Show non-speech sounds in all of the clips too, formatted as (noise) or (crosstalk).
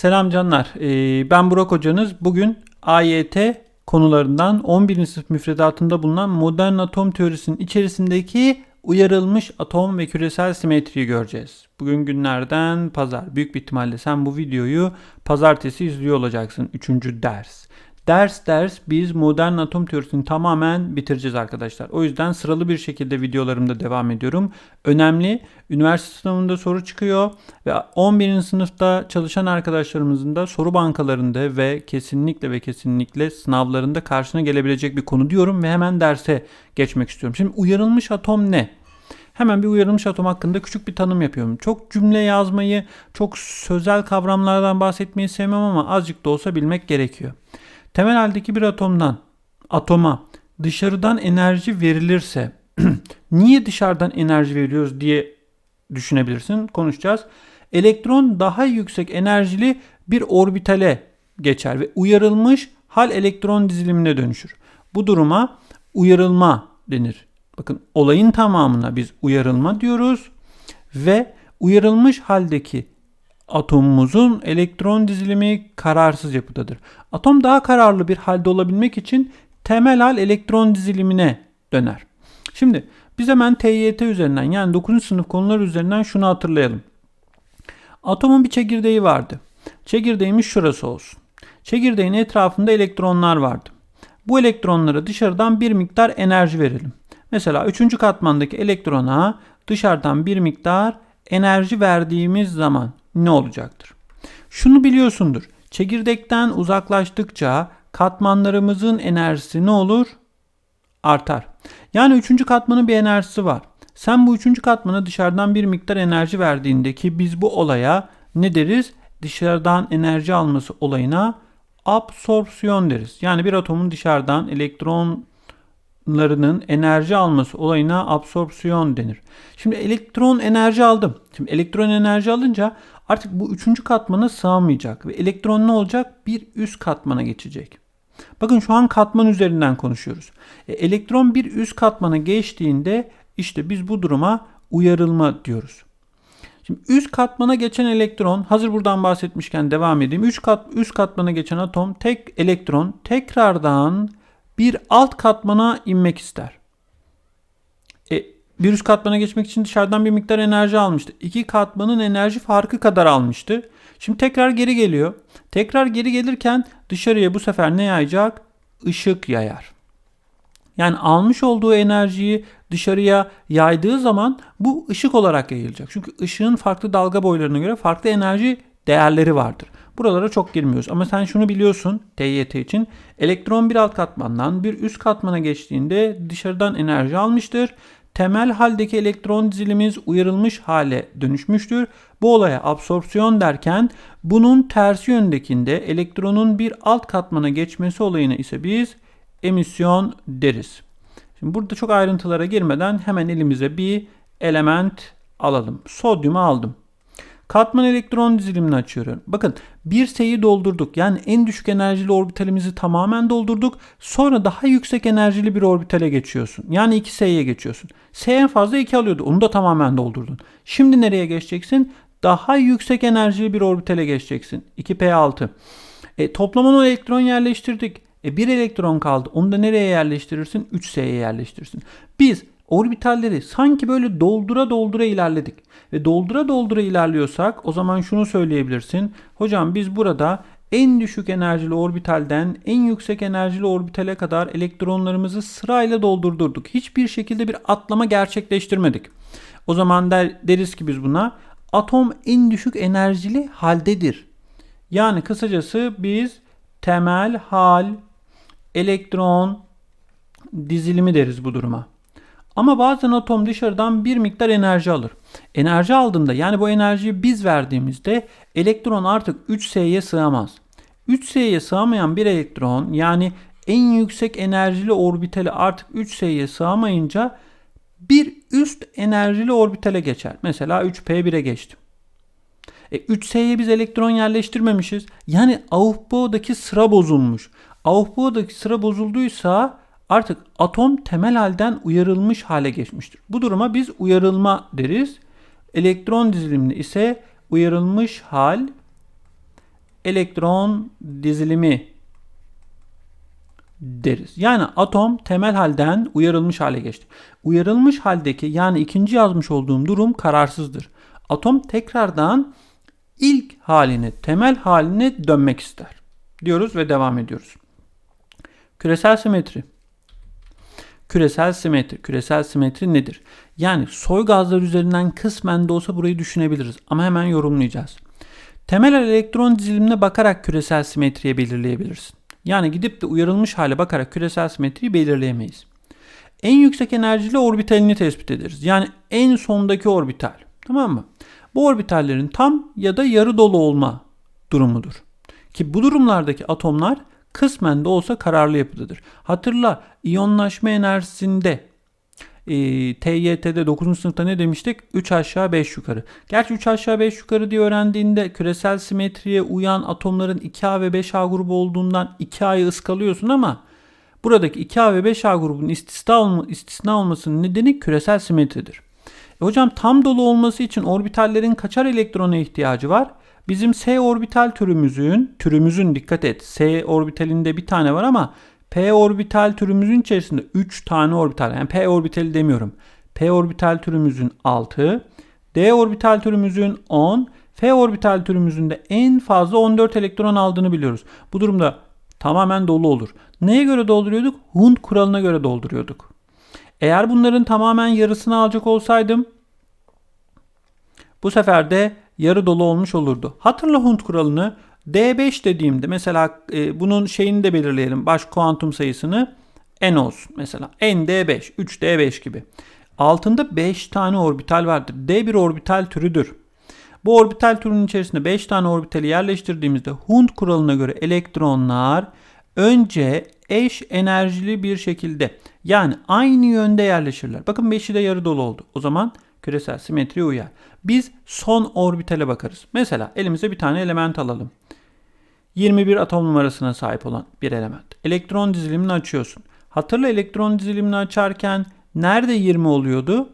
Selam canlar. Ee, ben Burak hocanız. Bugün AYT konularından 11. sınıf müfredatında bulunan modern atom teorisinin içerisindeki uyarılmış atom ve küresel simetriyi göreceğiz. Bugün günlerden pazar. Büyük bir ihtimalle sen bu videoyu pazartesi izliyor olacaksın. Üçüncü ders. Ders ders biz modern atom teorisini tamamen bitireceğiz arkadaşlar. O yüzden sıralı bir şekilde videolarımda devam ediyorum. Önemli. Üniversite sınavında soru çıkıyor ve 11. sınıfta çalışan arkadaşlarımızın da soru bankalarında ve kesinlikle ve kesinlikle sınavlarında karşına gelebilecek bir konu diyorum ve hemen derse geçmek istiyorum. Şimdi uyarılmış atom ne? Hemen bir uyarılmış atom hakkında küçük bir tanım yapıyorum. Çok cümle yazmayı, çok sözel kavramlardan bahsetmeyi sevmem ama azıcık da olsa bilmek gerekiyor. Temel haldeki bir atomdan atoma dışarıdan enerji verilirse (clears throat) niye dışarıdan enerji veriyoruz diye düşünebilirsin. Konuşacağız. Elektron daha yüksek enerjili bir orbitale geçer ve uyarılmış hal elektron dizilimine dönüşür. Bu duruma uyarılma denir. Bakın olayın tamamına biz uyarılma diyoruz ve uyarılmış haldeki atomumuzun elektron dizilimi kararsız yapıdadır. Atom daha kararlı bir halde olabilmek için temel hal elektron dizilimine döner. Şimdi biz hemen TYT üzerinden yani 9. sınıf konular üzerinden şunu hatırlayalım. Atomun bir çekirdeği vardı. Çekirdeğimiz şurası olsun. Çekirdeğin etrafında elektronlar vardı. Bu elektronlara dışarıdan bir miktar enerji verelim. Mesela 3. katmandaki elektrona dışarıdan bir miktar enerji verdiğimiz zaman ne olacaktır? Şunu biliyorsundur. Çekirdekten uzaklaştıkça katmanlarımızın enerjisi ne olur? Artar. Yani üçüncü katmanın bir enerjisi var. Sen bu üçüncü katmana dışarıdan bir miktar enerji verdiğinde ki biz bu olaya ne deriz? Dışarıdan enerji alması olayına absorpsiyon deriz. Yani bir atomun dışarıdan elektronlarının enerji alması olayına absorpsiyon denir. Şimdi elektron enerji aldım. Şimdi elektron enerji alınca Artık bu üçüncü katmana sığamayacak ve elektron ne olacak? Bir üst katmana geçecek. Bakın şu an katman üzerinden konuşuyoruz. E, elektron bir üst katmana geçtiğinde işte biz bu duruma uyarılma diyoruz. Şimdi üst katmana geçen elektron, hazır buradan bahsetmişken devam edeyim. Üst, kat, üst katmana geçen atom tek elektron tekrardan bir alt katmana inmek ister. E, bir üst katmana geçmek için dışarıdan bir miktar enerji almıştı. İki katmanın enerji farkı kadar almıştı. Şimdi tekrar geri geliyor. Tekrar geri gelirken dışarıya bu sefer ne yayacak? Işık yayar. Yani almış olduğu enerjiyi dışarıya yaydığı zaman bu ışık olarak yayılacak. Çünkü ışığın farklı dalga boylarına göre farklı enerji değerleri vardır. Buralara çok girmiyoruz. Ama sen şunu biliyorsun TYT için. Elektron bir alt katmandan bir üst katmana geçtiğinde dışarıdan enerji almıştır temel haldeki elektron dizilimiz uyarılmış hale dönüşmüştür. Bu olaya absorpsiyon derken bunun tersi yöndekinde elektronun bir alt katmana geçmesi olayına ise biz emisyon deriz. Şimdi burada çok ayrıntılara girmeden hemen elimize bir element alalım. Sodyumu aldım. Katman elektron dizilimini açıyorum. Bakın bir S'yi doldurduk. Yani en düşük enerjili orbitalimizi tamamen doldurduk. Sonra daha yüksek enerjili bir orbitale geçiyorsun. Yani 2 S'ye geçiyorsun. S en fazla 2 alıyordu. Onu da tamamen doldurdun. Şimdi nereye geçeceksin? Daha yüksek enerjili bir orbitale geçeceksin. 2P6. E, toplamını elektron yerleştirdik. E, bir elektron kaldı. Onu da nereye yerleştirirsin? 3S'ye yerleştirirsin. Biz orbitalleri sanki böyle doldura doldura ilerledik. Ve doldura doldura ilerliyorsak o zaman şunu söyleyebilirsin. Hocam biz burada en düşük enerjili orbitalden en yüksek enerjili orbitale kadar elektronlarımızı sırayla doldurdurduk. Hiçbir şekilde bir atlama gerçekleştirmedik. O zaman der, deriz ki biz buna atom en düşük enerjili haldedir. Yani kısacası biz temel hal elektron dizilimi deriz bu duruma. Ama bazen atom dışarıdan bir miktar enerji alır. Enerji aldığında yani bu enerjiyi biz verdiğimizde elektron artık 3S'ye sığamaz. 3S'ye sığamayan bir elektron yani en yüksek enerjili orbitali artık 3S'ye sığamayınca bir üst enerjili orbitale geçer. Mesela 3P1'e geçtim. E, 3S'ye biz elektron yerleştirmemişiz. Yani Aufbau'daki sıra bozulmuş. Aufbau'daki sıra bozulduysa artık atom temel halden uyarılmış hale geçmiştir. Bu duruma biz uyarılma deriz. Elektron diziliminde ise uyarılmış hal elektron dizilimi deriz. Yani atom temel halden uyarılmış hale geçti. Uyarılmış haldeki yani ikinci yazmış olduğum durum kararsızdır. Atom tekrardan ilk haline, temel haline dönmek ister. Diyoruz ve devam ediyoruz. Küresel simetri. Küresel simetri. Küresel simetri nedir? Yani soy gazlar üzerinden kısmen de olsa burayı düşünebiliriz. Ama hemen yorumlayacağız. Temel elektron dizilimine bakarak küresel simetriye belirleyebilirsin. Yani gidip de uyarılmış hale bakarak küresel simetriyi belirleyemeyiz. En yüksek enerjili orbitalini tespit ederiz. Yani en sondaki orbital. Tamam mı? Bu orbitallerin tam ya da yarı dolu olma durumudur. Ki bu durumlardaki atomlar kısmen de olsa kararlı yapıdadır. Hatırla iyonlaşma enerjisinde e, TYT'de 9. sınıfta ne demiştik? 3 aşağı 5 yukarı. Gerçi 3 aşağı 5 yukarı diye öğrendiğinde küresel simetriye uyan atomların 2A ve 5A grubu olduğundan 2A'yı ıskalıyorsun ama buradaki 2A ve 5A grubunun istisna, olma, istisna olmasının nedeni küresel simetridir. E hocam tam dolu olması için orbitallerin kaçar elektrona ihtiyacı var? Bizim S orbital türümüzün, türümüzün dikkat et. S orbitalinde bir tane var ama P orbital türümüzün içerisinde 3 tane orbital. Yani P orbitali demiyorum. P orbital türümüzün 6, D orbital türümüzün 10, F orbital türümüzün de en fazla 14 elektron aldığını biliyoruz. Bu durumda tamamen dolu olur. Neye göre dolduruyorduk? Hund kuralına göre dolduruyorduk. Eğer bunların tamamen yarısını alacak olsaydım bu sefer de yarı dolu olmuş olurdu. Hatırla Hund kuralını. D5 dediğimde mesela e, bunun şeyini de belirleyelim. Baş kuantum sayısını n olsun. Mesela n d5, 3 d5 gibi. Altında 5 tane orbital vardır. D bir orbital türüdür. Bu orbital türünün içerisinde 5 tane orbitali yerleştirdiğimizde Hund kuralına göre elektronlar önce eş enerjili bir şekilde yani aynı yönde yerleşirler. Bakın 5'i de yarı dolu oldu. O zaman küresel simetriye uyar. Biz son orbitale bakarız. Mesela elimize bir tane element alalım. 21 atom numarasına sahip olan bir element. Elektron dizilimini açıyorsun. Hatırla elektron dizilimini açarken nerede 20 oluyordu?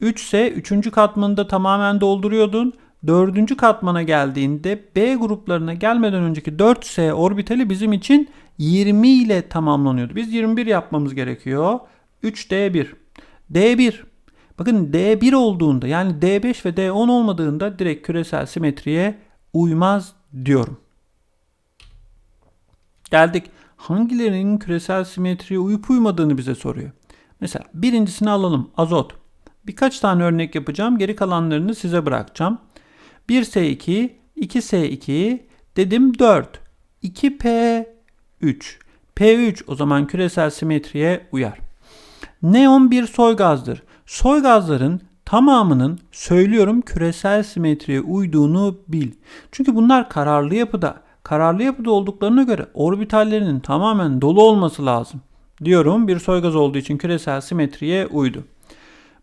3 ise 3. katmanında tamamen dolduruyordun. 4. katmana geldiğinde B gruplarına gelmeden önceki 4S orbitali bizim için 20 ile tamamlanıyordu. Biz 21 yapmamız gerekiyor. 3D1. D1. Bakın D1 olduğunda yani D5 ve D10 olmadığında direkt küresel simetriye uymaz diyorum. Geldik hangilerinin küresel simetriye uyup uymadığını bize soruyor. Mesela birincisini alalım azot. Birkaç tane örnek yapacağım. Geri kalanlarını size bırakacağım. 1S2, 2S2, dedim 4. 2P3. P3 o zaman küresel simetriye uyar. Neon bir soy gazdır. Soy gazların tamamının söylüyorum küresel simetriye uyduğunu bil. Çünkü bunlar kararlı yapıda. Kararlı yapıda olduklarına göre orbitallerinin tamamen dolu olması lazım. Diyorum bir soy gaz olduğu için küresel simetriye uydu.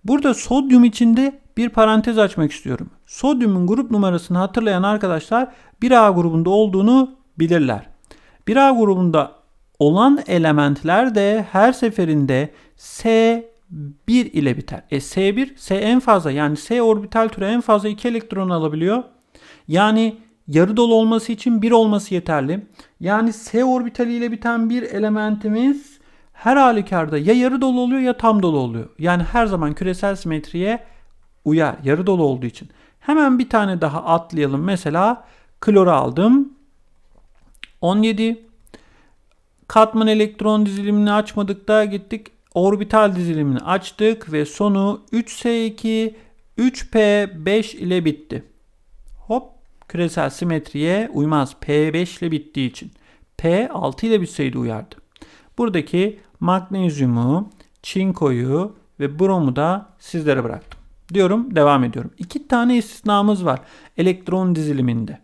Burada sodyum içinde bir parantez açmak istiyorum. Sodyumun grup numarasını hatırlayan arkadaşlar 1A grubunda olduğunu bilirler. 1A grubunda olan elementler de her seferinde S1 ile biter. E S1, S en fazla yani S orbital türü en fazla 2 elektron alabiliyor. Yani yarı dolu olması için 1 olması yeterli. Yani S orbitali ile biten bir elementimiz her halükarda ya yarı dolu oluyor ya tam dolu oluyor. Yani her zaman küresel simetriye uyar. Yarı dolu olduğu için. Hemen bir tane daha atlayalım. Mesela kloru aldım. 17. Katman elektron dizilimini açmadık da gittik orbital dizilimini açtık ve sonu 3S2 3P5 ile bitti. Hop küresel simetriye uymaz. P5 ile bittiği için. P6 ile bitseydi uyardı. Buradaki magnezyumu, çinkoyu ve bromu da sizlere bıraktım. Diyorum devam ediyorum. İki tane istisnamız var elektron diziliminde.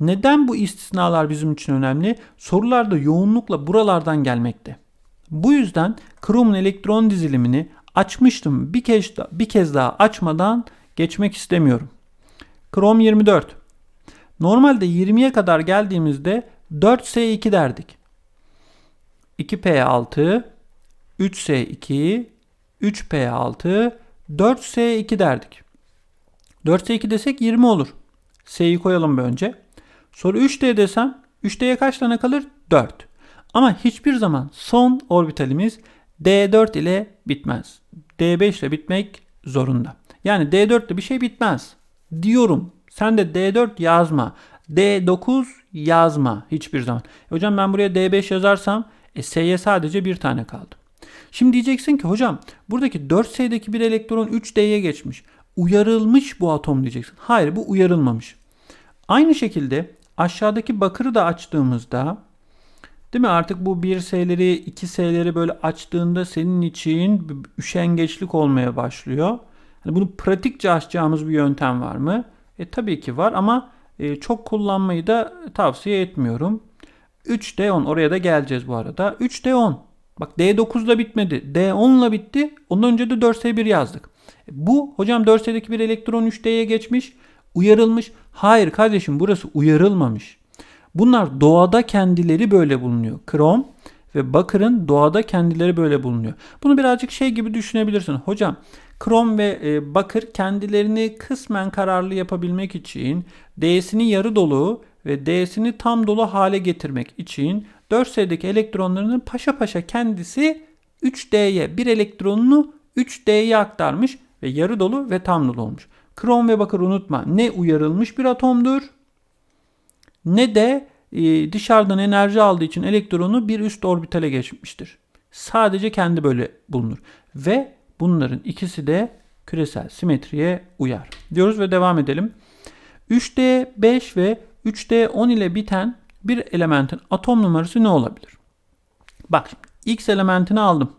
Neden bu istisnalar bizim için önemli? Sorularda yoğunlukla buralardan gelmekte. Bu yüzden kromun elektron dizilimini açmıştım. Bir kez, bir kez daha açmadan geçmek istemiyorum. Krom 24. Normalde 20'ye kadar geldiğimizde 4S2 derdik. 2P6, 3S2, 3P6, 4S2 derdik. 4S2 desek 20 olur. S'yi koyalım bir önce. Sonra 3D desem 3D'ye kaç tane kalır? 4. Ama hiçbir zaman son orbitalimiz D4 ile bitmez. D5 ile bitmek zorunda. Yani D4 ile bir şey bitmez. Diyorum. Sen de D4 yazma. D9 yazma hiçbir zaman. E hocam ben buraya D5 yazarsam e, S'ye sadece bir tane kaldı. Şimdi diyeceksin ki hocam buradaki 4S'deki bir elektron 3D'ye geçmiş. Uyarılmış bu atom diyeceksin. Hayır bu uyarılmamış. Aynı şekilde aşağıdaki bakırı da açtığımızda değil mi artık bu 1S'leri 2S'leri böyle açtığında senin için üşengeçlik olmaya başlıyor. Hani bunu pratikçe açacağımız bir yöntem var mı? E tabii ki var ama e, çok kullanmayı da tavsiye etmiyorum. 3D10 oraya da geleceğiz bu arada. 3D10 bak D9 ile bitmedi. D10 ile bitti. Ondan önce de 4S1 yazdık. E, bu hocam 4S'deki bir elektron 3D'ye geçmiş. Uyarılmış. Hayır kardeşim burası uyarılmamış. Bunlar doğada kendileri böyle bulunuyor. Krom ve bakırın doğada kendileri böyle bulunuyor. Bunu birazcık şey gibi düşünebilirsin. Hocam krom ve e, bakır kendilerini kısmen kararlı yapabilmek için D'sini yarı dolu ve D'sini tam dolu hale getirmek için 4S'deki elektronlarının paşa paşa kendisi 3D'ye bir elektronunu 3D'ye aktarmış ve yarı dolu ve tam dolu olmuş. Krom ve bakır unutma ne uyarılmış bir atomdur ne de e, dışarıdan enerji aldığı için elektronu bir üst orbitale geçmiştir. Sadece kendi böyle bulunur. Ve bunların ikisi de küresel simetriye uyar. Diyoruz ve devam edelim. 3D 5 ve 3D 10 ile biten bir elementin atom numarası ne olabilir? Bak şimdi X elementini aldım.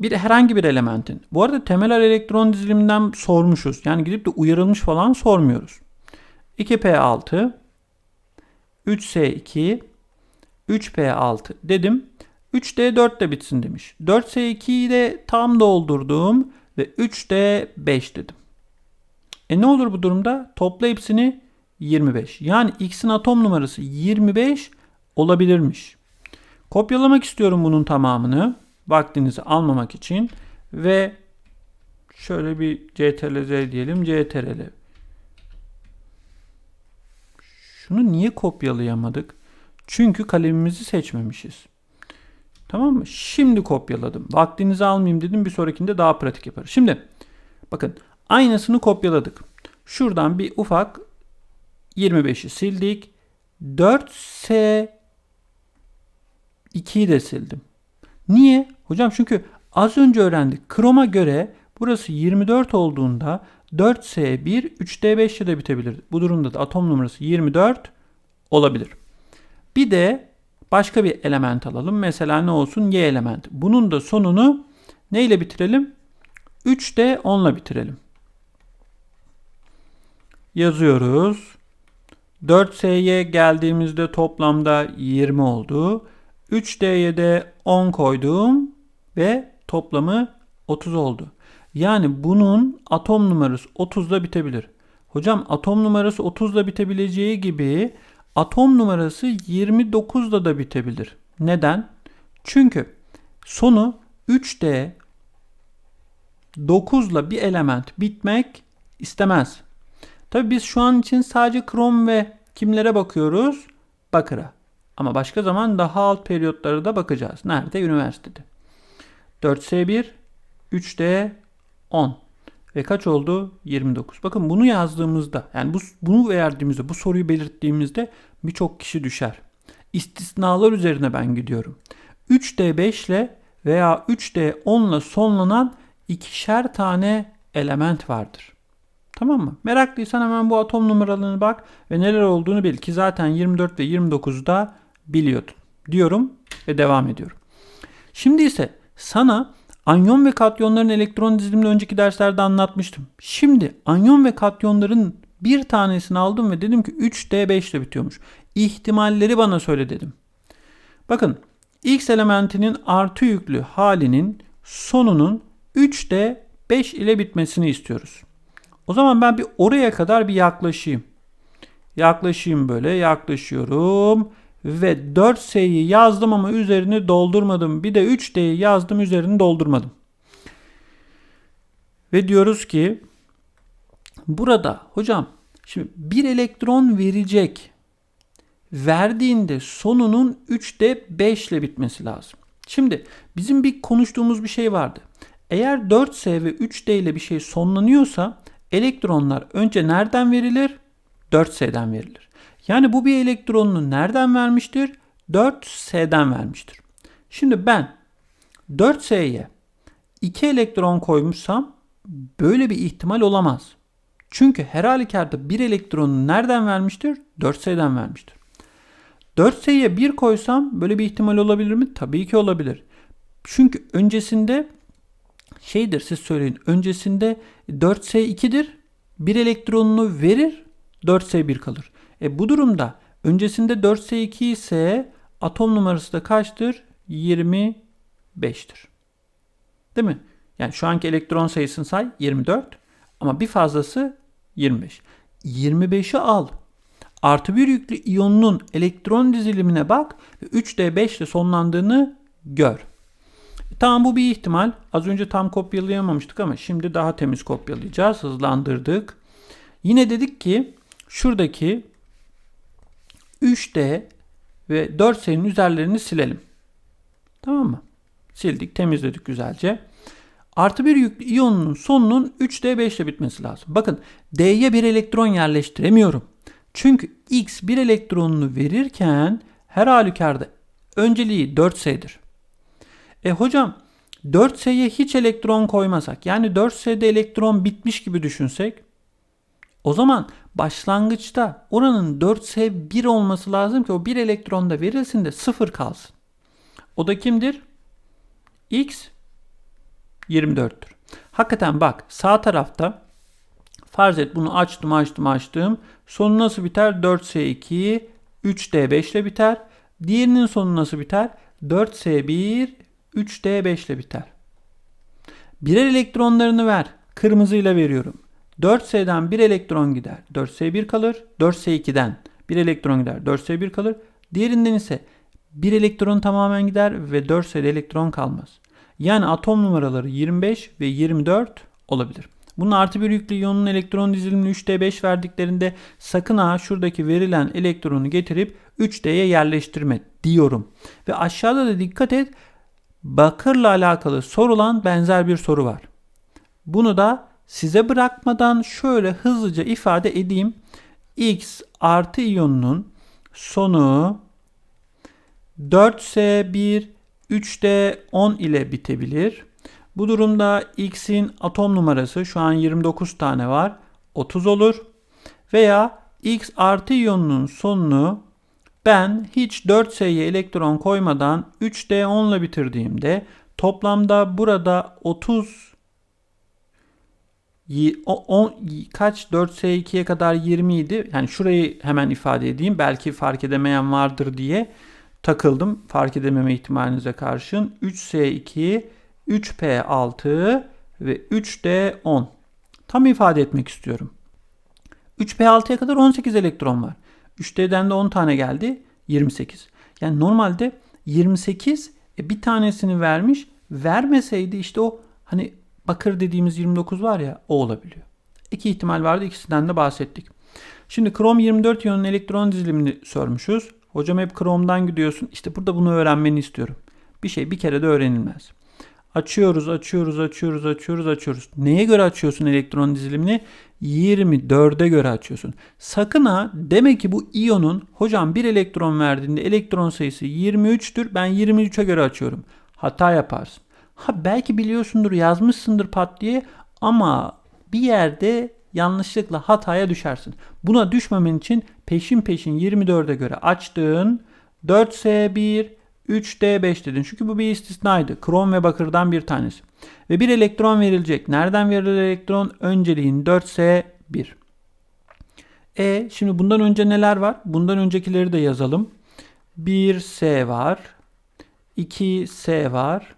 Bir herhangi bir elementin. Bu arada temel elektron diziliminden sormuşuz. Yani gidip de uyarılmış falan sormuyoruz. 2P6 3S2 3P6 dedim. 3D4 de bitsin demiş. 4S2'yi de tam doldurdum ve 3D5 dedim. E ne olur bu durumda? Topla hepsini 25. Yani X'in atom numarası 25 olabilirmiş. Kopyalamak istiyorum bunun tamamını. Vaktinizi almamak için. Ve şöyle bir CTRL diyelim. CTRL. Şunu niye kopyalayamadık? Çünkü kalemimizi seçmemişiz. Tamam mı? Şimdi kopyaladım. Vaktinizi almayayım dedim. Bir sonrakinde daha pratik yaparız. Şimdi bakın aynısını kopyaladık. Şuradan bir ufak 25'i sildik. 4S 2'yi de sildim. Niye? Hocam çünkü az önce öğrendik. Kroma göre burası 24 olduğunda 4S1 3D5 ile de bitebilir. Bu durumda da atom numarası 24 olabilir. Bir de başka bir element alalım. Mesela ne olsun? Y elementi. Bunun da sonunu ne ile bitirelim? 3D 10 ile bitirelim. Yazıyoruz. 4S'ye geldiğimizde toplamda 20 oldu. 3D'ye de 10 koydum ve toplamı 30 oldu. Yani bunun atom numarası 30'da bitebilir. Hocam atom numarası 30'da bitebileceği gibi atom numarası 29'da da bitebilir. Neden? Çünkü sonu 3D 9'la bir element bitmek istemez. Tabi biz şu an için sadece krom ve kimlere bakıyoruz? Bakır'a. Ama başka zaman daha alt periyotlara da bakacağız. Nerede? Üniversitede. 4S1, 3D 10. Ve kaç oldu? 29. Bakın bunu yazdığımızda yani bu, bunu verdiğimizde bu soruyu belirttiğimizde birçok kişi düşer. İstisnalar üzerine ben gidiyorum. 3D 5 ile veya 3D 10 ile sonlanan ikişer tane element vardır. Tamam mı? Meraklıysan hemen bu atom numaralarına bak ve neler olduğunu bil ki zaten 24 ve 29'da biliyordun diyorum ve devam ediyorum. Şimdi ise sana Anyon ve katyonların elektron dizilimini önceki derslerde anlatmıştım. Şimdi anyon ve katyonların bir tanesini aldım ve dedim ki 3D5 ile bitiyormuş. İhtimalleri bana söyle dedim. Bakın X elementinin artı yüklü halinin sonunun 3D 5 ile bitmesini istiyoruz. O zaman ben bir oraya kadar bir yaklaşayım. Yaklaşayım böyle yaklaşıyorum ve 4S'yi yazdım ama üzerini doldurmadım. Bir de 3D'yi yazdım üzerini doldurmadım. Ve diyoruz ki burada hocam Şimdi bir elektron verecek. Verdiğinde sonunun 3'de 5 ile bitmesi lazım. Şimdi bizim bir konuştuğumuz bir şey vardı. Eğer 4S ve 3D ile bir şey sonlanıyorsa elektronlar önce nereden verilir? 4S'den verilir. Yani bu bir elektronunu nereden vermiştir? 4S'den vermiştir. Şimdi ben 4S'ye 2 elektron koymuşsam böyle bir ihtimal olamaz. Çünkü her halükarda bir elektronunu nereden vermiştir? 4S'den vermiştir. 4S'ye 1 koysam böyle bir ihtimal olabilir mi? Tabii ki olabilir. Çünkü öncesinde şeydir siz söyleyin. Öncesinde 4S 2'dir. Bir elektronunu verir. 4S 1 kalır. E bu durumda öncesinde 4S 2 ise atom numarası da kaçtır? 25'tir. Değil mi? Yani şu anki elektron sayısını say 24 ama bir fazlası 25. 25'i al. Artı bir yüklü iyonunun elektron dizilimine bak ve 3D5 ile sonlandığını gör. E, tamam bu bir ihtimal. Az önce tam kopyalayamamıştık ama şimdi daha temiz kopyalayacağız. Hızlandırdık. Yine dedik ki şuradaki 3D ve 4 serinin üzerlerini silelim. Tamam mı? Sildik, temizledik güzelce. Artı bir yüklü iyonun sonunun 3D5 ile bitmesi lazım. Bakın D'ye bir elektron yerleştiremiyorum. Çünkü X bir elektronunu verirken her halükarda önceliği 4S'dir. E hocam 4S'ye hiç elektron koymasak yani 4S'de elektron bitmiş gibi düşünsek o zaman başlangıçta oranın 4S 1 olması lazım ki o bir elektron da verilsin de 0 kalsın. O da kimdir? X 24'tür. Hakikaten bak sağ tarafta farz et bunu açtım açtım açtım. Sonu nasıl biter? 4S2 3D5 ile biter. Diğerinin sonu nasıl biter? 4S1 3D5 ile biter. Birer elektronlarını ver. Kırmızıyla veriyorum. 4S'den bir elektron gider. 4S1 kalır. 4S2'den bir elektron gider. 4S1 kalır. Diğerinden ise bir elektron tamamen gider ve 4S'de elektron kalmaz. Yani atom numaraları 25 ve 24 olabilir. Bunun artı bir yüklü iyonun elektron dizilimini 3D5 verdiklerinde sakın ha şuradaki verilen elektronu getirip 3D'ye yerleştirme diyorum. Ve aşağıda da dikkat et bakırla alakalı sorulan benzer bir soru var. Bunu da size bırakmadan şöyle hızlıca ifade edeyim. X artı iyonunun sonu 4S1 3D 10 ile bitebilir. Bu durumda X'in atom numarası şu an 29 tane var. 30 olur. Veya X artı iyonunun sonunu ben hiç 4S'ye elektron koymadan 3D10 ile bitirdiğimde toplamda burada 30 10, kaç 4S2'ye kadar 20 idi. Yani şurayı hemen ifade edeyim. Belki fark edemeyen vardır diye takıldım. Fark edememe ihtimalinize karşın. 3S2, 3P6 ve 3D10. Tam ifade etmek istiyorum. 3P6'ya kadar 18 elektron var. 3D'den de 10 tane geldi. 28. Yani normalde 28 e, bir tanesini vermiş. Vermeseydi işte o hani bakır dediğimiz 29 var ya o olabiliyor. İki ihtimal vardı. ikisinden de bahsettik. Şimdi krom 24 iyonun elektron dizilimini sormuşuz. Hocam hep kromdan gidiyorsun. İşte burada bunu öğrenmeni istiyorum. Bir şey bir kere de öğrenilmez. Açıyoruz, açıyoruz, açıyoruz, açıyoruz, açıyoruz. Neye göre açıyorsun elektron dizilimini? 24'e göre açıyorsun. Sakın ha demek ki bu iyonun hocam bir elektron verdiğinde elektron sayısı 23'tür. Ben 23'e göre açıyorum. Hata yaparsın. Ha belki biliyorsundur, yazmışsındır pat diye ama bir yerde yanlışlıkla hataya düşersin. Buna düşmemen için peşin peşin 24'e göre açtığın 4S1, 3D5 dedin. Çünkü bu bir istisnaydı. Krom ve bakırdan bir tanesi. Ve bir elektron verilecek. Nereden verilir elektron? Önceliğin 4S1. E şimdi bundan önce neler var? Bundan öncekileri de yazalım. 1S var. 2S var.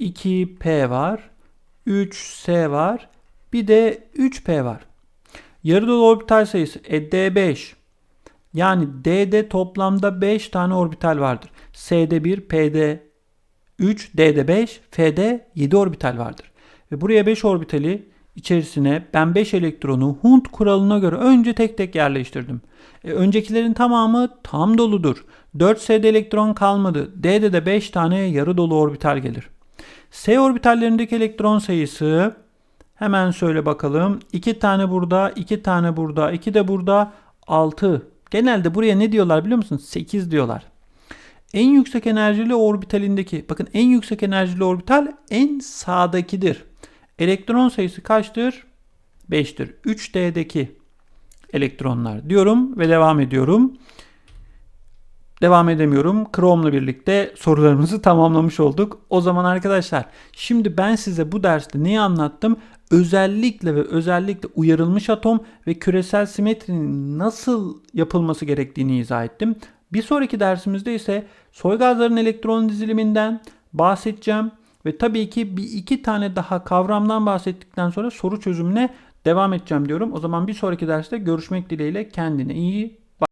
2P var. 3S var. Bir de 3P var. Yarı dolu orbital sayısı e, D5. Yani D'de toplamda 5 tane orbital vardır. S'de 1, P'de 3, D'de 5, F'de 7 orbital vardır. Ve buraya 5 orbitali içerisine ben 5 elektronu Hund kuralına göre önce tek tek yerleştirdim. E, öncekilerin tamamı tam doludur. 4S'de elektron kalmadı. D'de de 5 tane yarı dolu orbital gelir. S orbitallerindeki elektron sayısı hemen söyle bakalım. 2 tane burada, 2 tane burada, 2 de burada, 6. Genelde buraya ne diyorlar biliyor musun? 8 diyorlar. En yüksek enerjili orbitalindeki, bakın en yüksek enerjili orbital en sağdakidir. Elektron sayısı kaçtır? 5'tir. 3D'deki elektronlar diyorum ve devam ediyorum. Devam edemiyorum. Chrome'la birlikte sorularımızı tamamlamış olduk. O zaman arkadaşlar şimdi ben size bu derste neyi anlattım? Özellikle ve özellikle uyarılmış atom ve küresel simetrinin nasıl yapılması gerektiğini izah ettim. Bir sonraki dersimizde ise soy gazların elektron diziliminden bahsedeceğim. Ve tabii ki bir iki tane daha kavramdan bahsettikten sonra soru çözümüne devam edeceğim diyorum. O zaman bir sonraki derste görüşmek dileğiyle kendine iyi